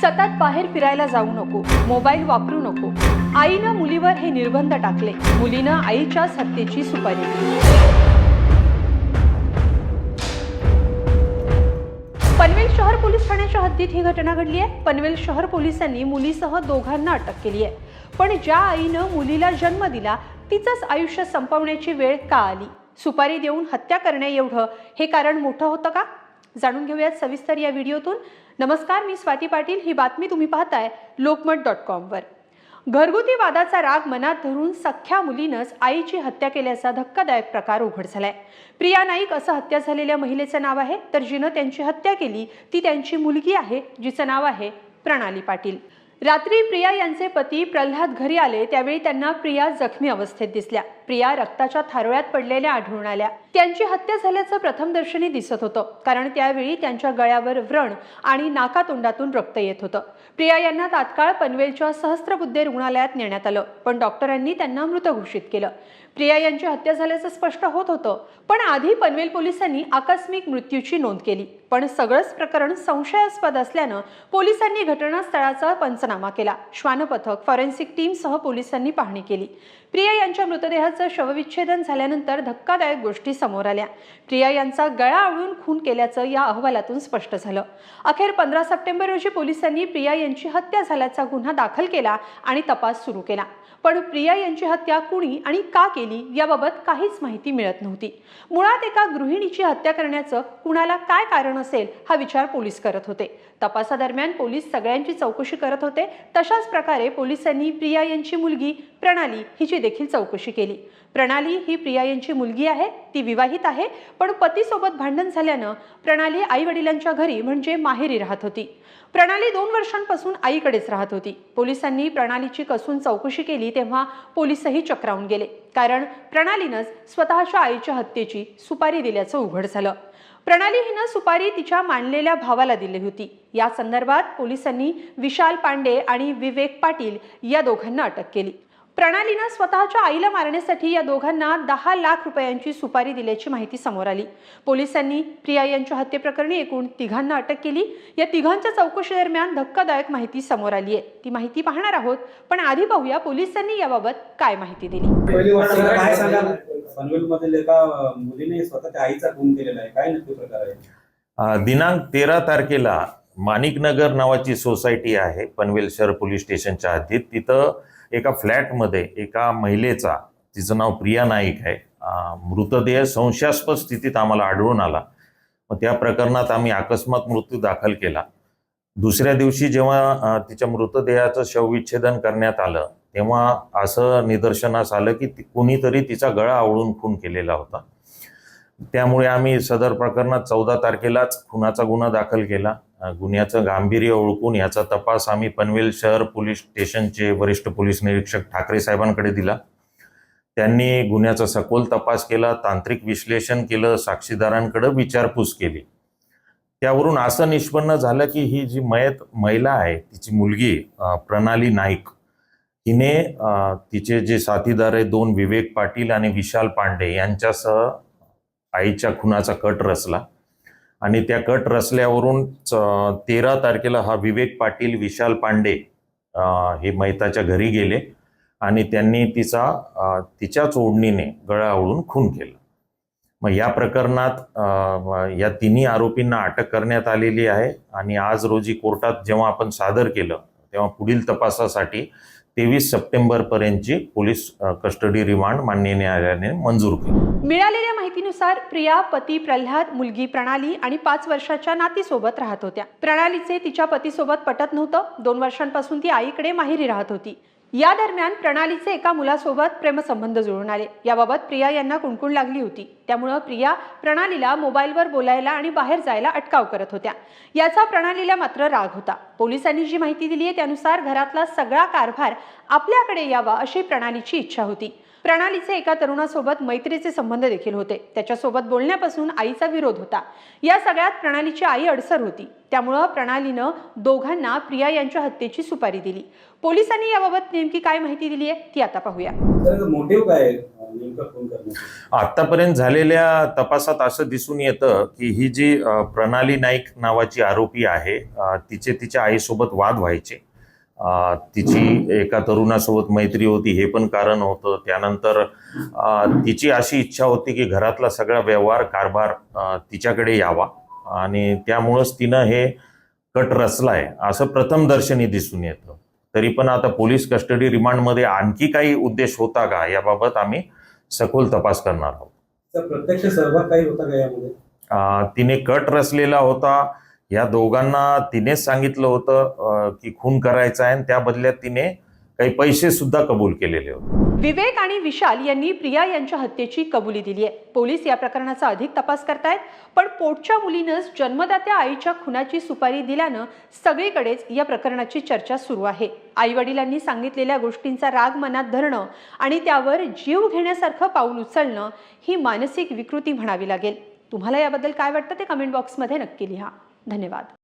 सतत बाहेर फिरायला जाऊ नको मोबाईल वापरू नको. आईनं मुलीवर हे निर्बंध टाकले. मुलीनं आईच्याच हत्येची सुपारी. पनवेल शहर पोलीस ठाण्याच्या हद्दीत ही घटना घडली आहे. पनवेल शहर पोलिसांनी मुलीसह दोघांना अटक केली आहे. पण ज्या आईनं मुलीला जन्म दिला तिचंच आयुष्य संपवण्याची वेळ का आली? सुपारी देऊन हत्या करण्या एवढं हे कारण मोठं होतं का? जाणून घेऊयात सविस्तर या व्हिडिओतून. नमस्कार मी स्वाती पाटील. ही बातमी तुम्ही पाहताय लोकमत डॉट कॉमवर घरगुती वादाचा राग मनात धरून सख्ख्या मुलीनंच आईची हत्या केल्याचा धक्कादायक प्रकार उघड झालाय. प्रिया नाईक असं हत्या झालेल्या महिलेचं नाव आहे तर जिनं त्यांची हत्या केली ती त्यांची मुलगी आहे जिचं नाव आहे प्रणाली पाटील. रात्री प्रिया यांचे पती प्रल्हाद घरी आले त्यावेळी त्यांना प्रिया जखमी अवस्थेत दिसल्या. प्रिया रक्ताच्या थारोळ्यात पडलेल्या आढळून आल्या. त्यांची हत्या झाल्याचं प्रथमदर्शनी दिसत होतं. कारण त्यावेळी त्यांच्या गळ्यावर व्रण आणि नाकातोंडातून रक्त येत होतं. प्रिया यांना तात्काळ पनवेलच्या सहस्त्रबुद्धे रुग्णालयात नेण्यात आलं. पण डॉक्टरांनी त्यांना मृत घोषित केलं. प्रिया यांची हत्या झाल्याचं स्पष्ट होत होतं. पण आधी पनवेल पोलिसांनी आकस्मिक मृत्यूची नोंद केली. पण सगळंच प्रकरण संशयास्पद असल्यानं पोलिसांनी घटनास्थळाचा पंचनामा केला. श्वानपथक फॉरेन्सिक टीमसह पोलिसांनी पाहणी केली. प्रिया यांच्या मृतदेहाचं शवविच्छेदन झाल्यानंतर धक्कादायक गोष्टी समोर आल्या. प्रिया यांचा गळा आवळून खून केल्याचं या अहवालातून स्पष्ट झालं. अखेर पंधरा सप्टेंबर रोजी पोलिसांनी प्रिया यांची हत्या झाल्याचा गुन्हा दाखल केला आणि तपास सुरू केला. पण प्रिया यांची हत्या कुणी आणि का केली याबाबत काहीच माहिती मिळत नव्हती. मुळात एका गृहिणीची हत्या करण्याचं कुणाला काय कारण असेल हा विचार पोलीस करत होते. तपासादरम्यान पोलीस सगळ्यांची चौकशी करत होते. तशाच प्रकारे पोलिसांनी प्रिया यांची मुलगी प्रणाली हिची देखील चौकशी केली. प्रणाली ही प्रिया यांची मुलगी आहे ती विवाहित आहे पण पतीसोबत भांडण झाल्यानं प्रणाली आई वडिलांच्या घरी म्हणजे माहेरी राहत होती. प्रणाली दोन वर्षांपासून आईकडेच राहत होती. पोलिसांनी प्रणालीची कसून चौकशी केली तेव्हा पोलीसही चक्रावून गेले. कारण प्रणालीनंच स्वतःच्या आईच्या हत्येची सुपारी दिल्याचं उघड झालं. प्रणाली हिनं सुपारी तिच्या मानलेल्या भावाला दिली होती. या संदर्भात पोलिसांनी विशाल पांडे आणि विवेक पाटील या दोघांना अटक केली. प्रणालीनं स्वतःच्या आईला मारण्यासाठी या दोघांना दहा लाख रुपयांची सुपारी दिल्याची माहिती समोर आली. पोलिसांनी प्रिया यांच्या हत्येप्रकरणी एकूण तिघांना अटक केली. या तिघांच्या चौकशी दरम्यान धक्कादायक माहिती समोर आली आहे. ती माहिती पाहणार आहोत पण आधी पाहूया पोलिसांनी याबाबत काय माहिती दिली. पहिली गोष्ट काय काय सांगाल? सांगाल पनवेल मधील एका मुलीने स्वतःच्या आईचा खून केलेला आहे. काय नक्की प्रकार आहे? अ, दिनांक तेरा तारखेला माणिकनगर नावाची सोसायटी आहे पनवेल शहर पोलीस स्टेशनच्या हद्दीत. तिथं एका फ्लॅटमध्ये एका महिलेचा तिचं नाव प्रिया नाईक आहे मृतदेह संशयास्पद स्थितीत आम्हाला आढळून आला. मग त्या प्रकरणात आम्ही अकस्मात मृत्यू दाखल केला. दुसऱ्या दिवशी जेव्हा तिच्या मृतदेहाचं शवविच्छेदन करण्यात आलं तेव्हा असं निदर्शनास आलं की ती- कुणीतरी तिचा गळा आवळून खून केलेला होता. त्यामुळे आम्ही सदर प्रकरणात चौदा तारखेलाच खुनाचा गुन्हा दाखल केला. गुन्ह्याचं गांभीर्य ओळखून याचा तपास आम्ही पनवेल शहर पोलीस स्टेशनचे वरिष्ठ पोलीस निरीक्षक ठाकरे साहेबांकडे दिला. त्यांनी गुन्ह्याचा सखोल तपास केला तांत्रिक विश्लेषण केलं साक्षीदारांकडे विचारपूस केली. त्यावरून असं निष्पन्न झालं की ही जी मयत महिला आहे तिची मुलगी प्रणाली नाईक हिने तिचे जे साथीदार आहे दोन विवेक पाटील आणि विशाल पांडे यांच्यासह आईच्या खुनाचा कट रचला. आणि त्या कट रचल्यावरून तेरा तारखेला हा विवेक पाटील विशाल पांडे हे मैताच्या घरी गेले. आणि त्यांनी तिचा तिच्याच ओढणीने गळा खून केला. मग या प्रकरणात या तिन्ही आरोपींना अटक करण्यात आलेली आहे. आणि आज रोजी कोर्टात जेव्हा आपण सादर केलं तेव्हा पुढील तपासासाठी तेवीस सप्टेंबरपर्यंतची पोलीस कस्टडी रिमांड मान्य न्यायालयाने मंजूर केली. मिळालेल्या माहितीनुसार प्रिया पती प्रल्हाद मुलगी प्रणाली आणि पाच वर्षाच्या नातीसोबत राहत होत्या. प्रणालीचे तिच्या पतीसोबत पटत नव्हतं. दोन वर्षांपासून ती आईकडे माहेरी राहत होती. या दरम्यान प्रणालीचे एका मुलासोबत प्रेमसंबंध जुळून आले. याबाबत प्रिया यांना कुणकुण लागली होती. त्यामुळं प्रिया प्रणालीला मोबाईलवर बोलायला आणि बाहेर जायला अटकाव करत होत्या. याचा प्रणालीला मात्र राग होता. पोलिसांनी जी माहिती दिली आहे त्यानुसार घरातला सगळा कारभार आपल्याकडे यावा अशी प्रणालीची इच्छा होती. प्रणालीचे एका तरुणासोबत मैत्रीचे संबंध देखील होते. त्याच्यासोबत बोलण्यापासून आईचा विरोध होता. या सगळ्यात प्रणालीची आई अडसर होती. त्यामुळं प्रणालीनं दोघांना प्रिया यांच्या हत्येची सुपारी दिली. पोलिसांनी याबाबत नेमकी काय माहिती दिली आहे ती आता पाहूया. आतापर्यंत झालेल्या तपासात असं दिसून येतं की ही जी प्रणाली नाईक नावाची आरोपी आहे तिचे तिच्या आईसोबत वाद व्हायचे. तिची एका तरुणासोबत मैत्री होती हे पण कारण होतं. त्यानंतर तिची अशी इच्छा होती की घरातला सगळा व्यवहार कारभार तिच्याकडे यावा. आणि त्यामुळंच तिनं हे कट रचलाय असं प्रथम दर्शनी दिसून येतं. तरी पण आता पोलीस कस्टडी रिमांडमध्ये आणखी काही उद्देश होता का याबाबत आम्ही सखोल तपास करणार आहोत. प्रत्यक्ष सहभाग काही होता का यामध्ये? तिने कट रचलेला होता. या दोघांना तिनेच सांगितलं होतं की खून करायचा आहे आणि त्या बदल्यात तिने काही पैसे सुद्धा कबूल केलेले होते. विवेक आणि विशाल यांनी प्रिया यांच्या हत्येची कबुली दिली आहे. पोलीस या प्रकरणाचा अधिक तपास करतायत पण पोटच्या मुलीनंच जन्मदात्या आईच्या खुनाची सुपारी दिल्यानं सगळीकडेच या प्रकरणाची चर्चा सुरू आहे. आई वडिलांनी सांगितलेल्या गोष्टींचा राग मनात धरणं आणि त्यावर जीव घेण्यासारखं पाऊल उचलणं ही मानसिक विकृती म्हणावी लागेल. तुम्हाला याबद्दल काय वाटतं ते कमेंट बॉक्समध्ये नक्की लिहा. धन्यवाद.